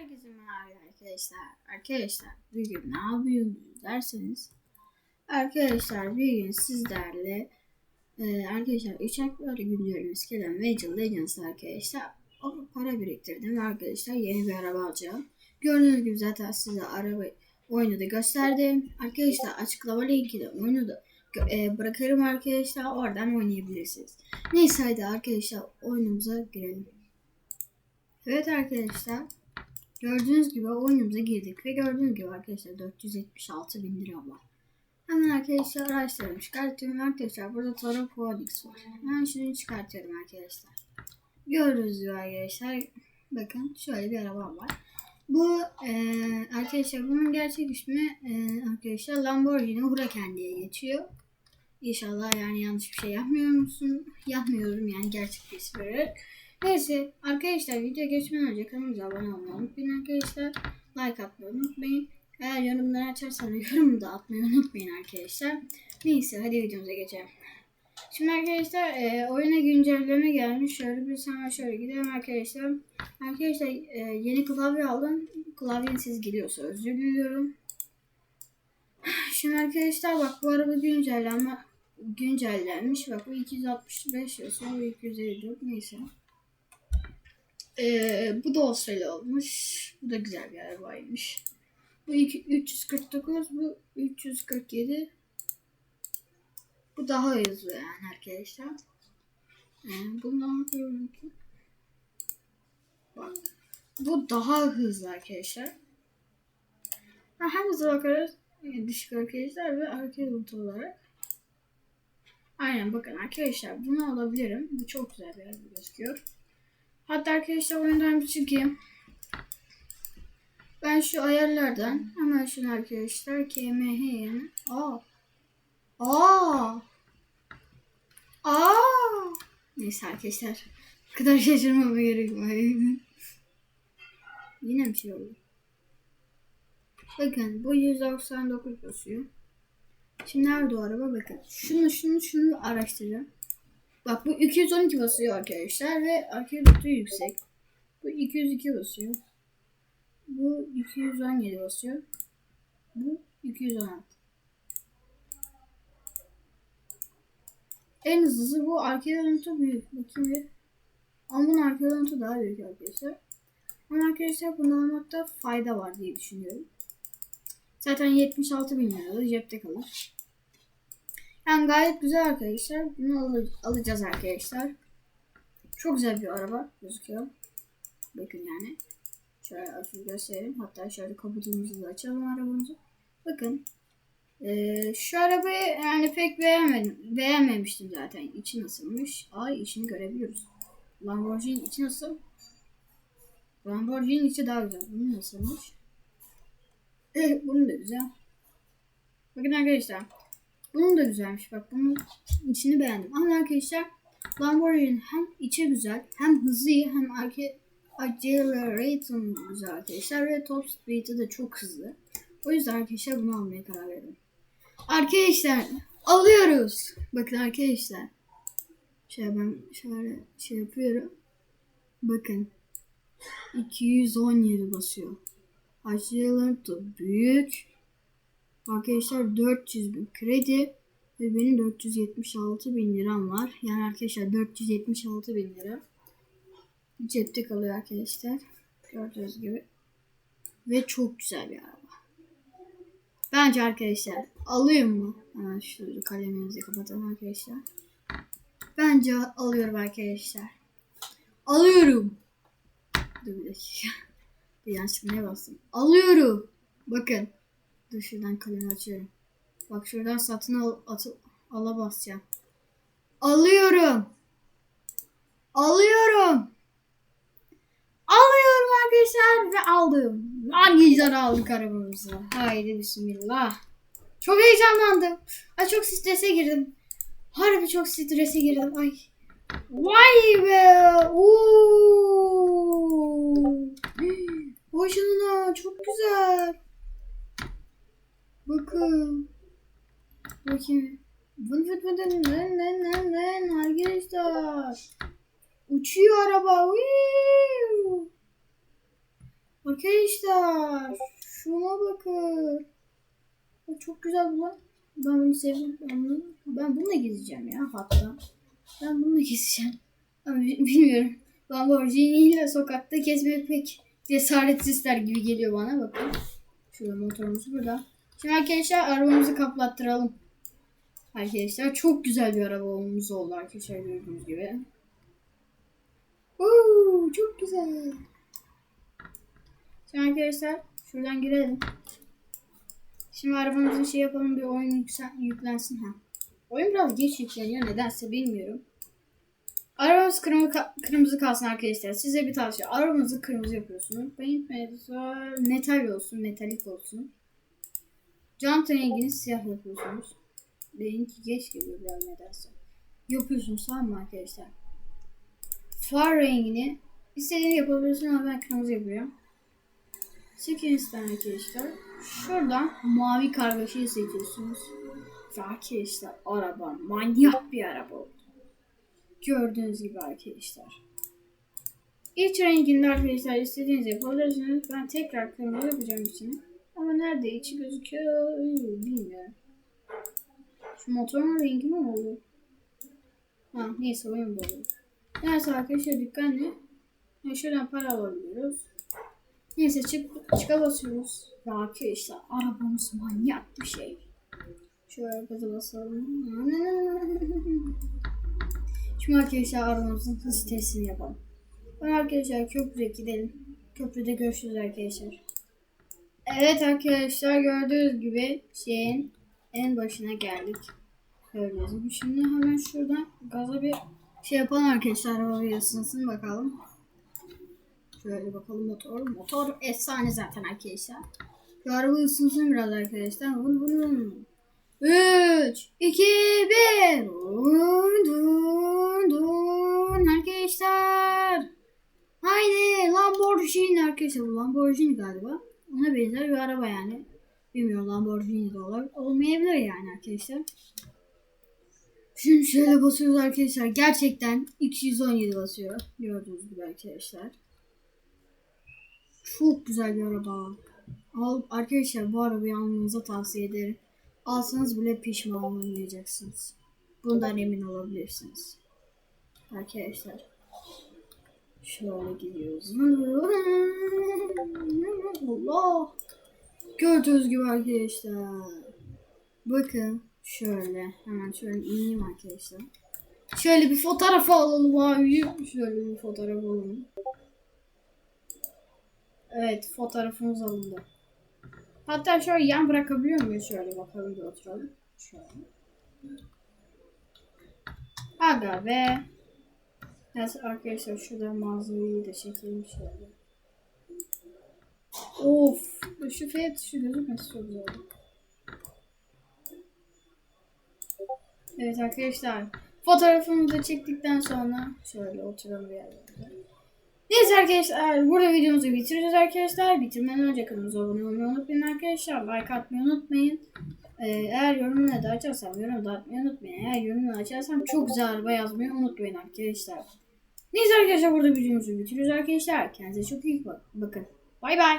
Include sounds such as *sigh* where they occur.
Herkese merhaba arkadaşlar. Arkadaşlar bugün ne yapıyoruz derseniz Arkadaşlar bugün sizlerle e, Arkadaşlar 3 ayakları güncellemesi gelen Major Legends arkadaşlar o para biriktirdim arkadaşlar yeni bir araba alacağım. Gördüğünüz gibi zaten size araba oyunu da gösterdim. Arkadaşlar açıklama linki de oyunu da e, bırakırım arkadaşlar oradan oynayabilirsiniz. Neyse hadi arkadaşlar oyunumuza girelim. Evet arkadaşlar Gördüğünüz gibi oyunumuza girdik ve gördüğünüz gibi arkadaşlar 476 bin lira var. Hemen arkadaşlar araçlarımı çıkartıyorum arkadaşlar. Burada Toro Phoenix var. Ben şunu çıkartıyorum arkadaşlar. Gibi arkadaşlar bakın şöyle bir araba var. Bu e, arkadaşlar bunun gerçek ismi e, arkadaşlar Lamborghini Huracan diye geçiyor. İnşallah yani yanlış bir şey yapmıyor musun? Yapmıyorum yani gerçek bir isim vererek. Neyse arkadaşlar video geçmeden önce kanalımıza abone olmayı unutmayın arkadaşlar. Like atmayı unutmayın. Eğer yorumları açarsanız yorum da atmayı unutmayın arkadaşlar. Neyse hadi videomuza geçelim. Şimdi arkadaşlar e, oyuna güncelleme gelmiş. Şöyle bir sana şöyle gidelim arkadaşlar. Arkadaşlar e, yeni klavye aldım. Klavyen siz gidiyorsa özür diliyorum. *sighs* Şimdi arkadaşlar bak bu araba güncellenme güncellenmiş. Bak bu 265 yazıyor. Bu 254 neyse. Ee, bu da Avustralya olmuş. Bu da güzel bir arabaymış. Bu iki, 349, bu 347. Bu daha hızlı yani arkadaşlar. Yani bundan Bak. Bu daha hızlı arkadaşlar. Ha, hem hızlı bakarız. Yani düşük arkadaşlar ve arka bulut olarak. Aynen bakın arkadaşlar bunu alabilirim. Bu çok güzel bir araba gözüküyor. Hatta arkadaşlar oyundan bir çıkayım. Ben şu ayarlardan hemen şunu arkadaşlar KMH yani. Aa. Aa. Aa. Neyse arkadaşlar. Bu kadar şaşırmama gerek var. *laughs* Yine bir şey oldu. Bakın bu 199 basıyor. Şimdi nerede o araba bakın. Şunu şunu şunu araştıracağım. Bak bu 212 basıyor arkadaşlar ve akülü yüksek. Bu 202 basıyor. Bu 217 basıyor. Bu 216. En hızlısı bu arka görüntü büyük. Bakayım bir. Ama bunun arka görüntü daha büyük arkadaşlar. Ama arkadaşlar bunu almakta fayda var diye düşünüyorum. Zaten 76 bin lira cepte kalır. Yani gayet güzel arkadaşlar. Bunu al alacağız arkadaşlar. Çok güzel bir araba gözüküyor. Bakın yani. Şöyle açıp göstereyim. Hatta şöyle kaputumuzu da açalım arabamızı. Bakın. Ee, şu arabayı yani pek beğenmedim. Beğenmemiştim zaten. İçi nasılmış? Ay içini görebiliyoruz. Lamborghini içi nasıl? Lamborghini içi daha güzel. Bunun nasılmış? Eh, bunun da güzel. Bakın arkadaşlar. Bunun da güzelmiş. Bak bunun içini beğendim. Ama arkadaşlar Lamborghini hem içi güzel hem hızlı hem arka accelerator güzel arkadaşlar ve top speed'i de çok hızlı. O yüzden arkadaşlar bunu almaya karar verdim. Arkadaşlar alıyoruz. Bakın arkadaşlar. Şöyle ben şöyle şey yapıyorum. Bakın. 217 basıyor. Accelerator büyük. Arkadaşlar 400 bin kredi ve benim 476 bin liram var. Yani arkadaşlar 476 bin lira cepte kalıyor arkadaşlar. Gördüğünüz gibi. Ve çok güzel bir araba. Bence arkadaşlar alıyorum mu? Hemen şurada kalemimizi kapatalım arkadaşlar. Bence alıyorum arkadaşlar. Alıyorum. Dur bir dakika. Bir yanlışlıkla ne bastım? Alıyorum. Bakın. Dur şuradan kalemi açıyorum. Bak şuradan satın al, atı, ala basacağım. Alıyorum. Alıyorum. Alıyorum arkadaşlar ve aldım. Lan güzel aldık arabamızı. Haydi bismillah. Çok heyecanlandım. Ay çok strese girdim. Harbi çok strese girdim. Ay. Vay be. Oo. Boşuna çok güzel. Bakın. Bakın. Vın vın vın vın vın vın vın arkadaşlar. Uçuyor araba. Arkadaşlar Arkadaşlar şuna bakın. Çok güzel bu. Ben bunu sevdim. Ben, bunu, ben bununla gezeceğim ya hatta. Ben bununla gezeceğim. Bi- bilmiyorum. Lamborghini sokakta gezmek pek cesaretsizler gibi geliyor bana. Bakın. Şurada motorumuz burada. Şimdi arkadaşlar arabamızı kaplattıralım. Arkadaşlar çok güzel bir arabamız oldu arkadaşlar gördüğünüz gibi. Oo, çok güzel. Şimdi arkadaşlar şuradan girelim. Şimdi arabamızın şey yapalım bir oyun yüklensin ha. Oyun biraz geç yükleniyor nedense bilmiyorum. Arabamız kırmızı, kırmızı kalsın arkadaşlar. Size bir tavsiye. Arabanızı kırmızı yapıyorsunuz. Paint metal olsun, metalik olsun. Jant rengini siyah yapıyorsunuz. Benimki geç geliyor biraz nedense. Yapıyorsunuz tamam mı arkadaşlar? Far rengini istediğini yapabilirsin ama ben kırmızı yapıyorum. Sekincisinden arkadaşlar. Şuradan mavi kargaşayı seçiyorsunuz. Ve arkadaşlar araba manyak bir araba oldu. Gördüğünüz gibi arkadaşlar. İç renginde arkadaşlar istediğiniz yapabilirsiniz. Ben tekrar kırmızı yapacağım içini. Ama nerede içi gözüküyor bilmiyorum. Şu motorun rengi mi oldu? Ha neyse oyun bu. Neyse arkadaşlar dükkanlı. Yani şuradan para alabiliyoruz. Neyse çık, çıka basıyoruz. Ya arkadaşlar arabamız manyak bir şey. Şöyle gaza basalım. *laughs* Şimdi arkadaşlar arabamızın hız testini yapalım. Ben arkadaşlar köprüye gidelim. Köprüde görüşürüz arkadaşlar. Evet arkadaşlar gördüğünüz gibi şeyin en başına geldik. Gördüğünüz gibi. Şimdi hemen şuradan gaza bir şey yapalım arkadaşlar. Arabayı ısınsın bakalım. Şöyle bakalım motor. Motor efsane zaten arkadaşlar. Şu araba ısınsın biraz arkadaşlar. Vın vın. 3, 2, 1. Dun dun dun. Arkadaşlar. Haydi Arkadaşlar. Bu Lamborghini galiba. Ona benzer bir araba yani. Bilmiyorum Lamborghini de olur. Olmayabilir yani arkadaşlar. Şimdi şöyle basıyoruz arkadaşlar. Gerçekten 217 basıyor. Gördüğünüz gibi arkadaşlar. Çok güzel bir araba. Al, arkadaşlar bu arabayı almanızı tavsiye ederim. Alsanız bile pişman olmayacaksınız. Bundan emin olabilirsiniz. Arkadaşlar. Şöyle gidiyoruz. Allah. Gördüğünüz gibi arkadaşlar. Bakın şöyle. Hemen şöyle ineyim arkadaşlar. Şöyle bir fotoğraf alalım abi. Şöyle bir fotoğraf alalım. Evet fotoğrafımız alındı. Hatta şöyle yan bırakabiliyor muyuz? Şöyle bakalım bir oturalım. Şöyle. Aga be. Neyse arkadaşlar şurada manzarayı da çekelim şöyle. Of. Şu F tuşu gözükmesi çok güzel. Evet arkadaşlar. Fotoğrafımızı çektikten sonra şöyle oturalım bir yerde. Neyse arkadaşlar burada videomuzu bitireceğiz arkadaşlar. Bitirmeden önce kanalımıza abone olmayı unutmayın arkadaşlar. Like atmayı unutmayın. Ee, eğer yorumları da açarsam yorum da atmayı unutmayın. Eğer yorumları açarsam çok güzel araba yazmayı unutmayın arkadaşlar. Neyse arkadaşlar burada videomuzu bitiriyoruz arkadaşlar. Kendinize çok iyi bak- bakın. Bay bay.